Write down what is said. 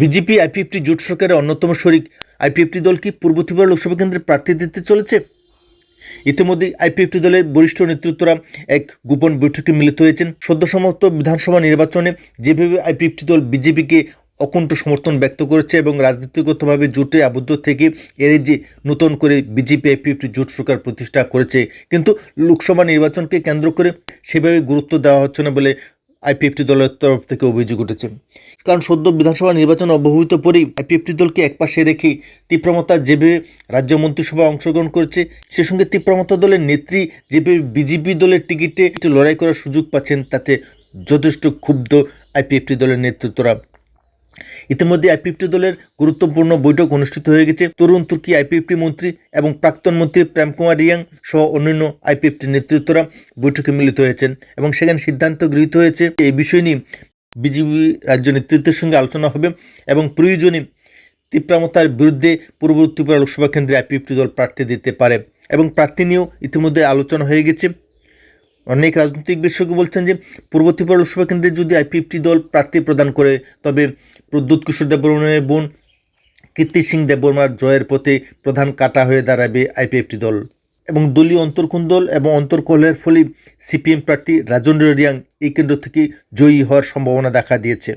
BJP IPFT জোট সরকারের অন্যতম শরিক। আইপিএফটি দল কি পূর্ব ত্রিপুরা লোকসভা কেন্দ্রে প্রার্থী দিতে চলেছে? ইতিমধ্যে আইপিএফটি দলের বরিষ্ঠ নেতৃত্বরা এক গোপন বৈঠকে মিলিত হয়েছেন। সদ্য সমাপ্ত বিধানসভা নির্বাচনে যেভাবে আইপিএফটি দল বিজেপিকে অকুণ্ঠ সমর্থন ব্যক্ত করেছে এবং রাজনীতিগতভাবে জোটে আবদ্ধ থেকে এর যে নতুন করে বিজেপি আইপিএফটি জোট সরকার প্রতিষ্ঠা করেছে। কিন্তু লোকসভা নির্বাচনকে কেন্দ্র করে সেভাবে গুরুত্ব দেওয়া হচ্ছে না বলে আইপিএফটি দলের তরফ থেকে অভিযোগ উঠেছে। কারণ সদ্য বিধানসভা নির্বাচন অব্যবহিত পরেই আইপিএফটি দলকে একপাশে রেখে তীব্রমতা যেভাবে রাজ্য মন্ত্রিসভা অংশগ্রহণ করেছে। সে সঙ্গে তীব্রমতা দলের নেত্রী যেভাবে বিজেপি দলের টিকিটে একটু লড়াই করার সুযোগ পাচ্ছেন, তাতে যথেষ্ট ক্ষুব্ধ আইপিএফটি দলের নেতৃত্বরা। ইতিমধ্যে আইপিএফটি দলের গুরুত্বপূর্ণ বৈঠক অনুষ্ঠিত হয়ে গেছে। তরুণ তুর্কি আইপিএফটি মন্ত্রী এবং প্রাক্তন মন্ত্রী প্রেম কুমার রিয়াং সহ অন্যান্য আইপিএফটি নেতৃত্বরা বৈঠকে মিলিত হয়েছেন এবং সেখানে সিদ্ধান্ত গৃহীত হয়েছে এই বিষয় নিয়ে বিজেপি রাজ্য নেতৃত্বের সঙ্গে আলোচনা হবে এবং প্রয়োজনে তীব্রামতার বিরুদ্ধে পূর্ব ত্রিপুরা লোকসভা কেন্দ্রে আইপিএফটি দল প্রার্থী দিতে পারে এবং প্রার্থী নিয়েও ইতিমধ্যে আলোচনা হয়ে গেছে। অনেক রাজনৈতিক বিশেষজ্ঞ বলছেন যে পূর্ব ত্রিপুরা লোকসভা কেন্দ্রে যদি আইপিএফটি দল প্রার্থী প্রদান করে, তবে প্রদ্যুৎ কিশোর দেববর্মনের বোন কীর্তি সিং দেববর্মার জয়ের পথে প্রধান কাটা হয়ে দাঁড়াবে আইপিএফটি দল। এবং দলীয় অন্তর্কুন্দল এবং অন্তর্কলের ফলে সিপিএম প্রার্থী রাজেন্দ্র রিয়াং এই কেন্দ্র থেকে জয়ী হওয়ার সম্ভাবনা দেখা দিয়েছে।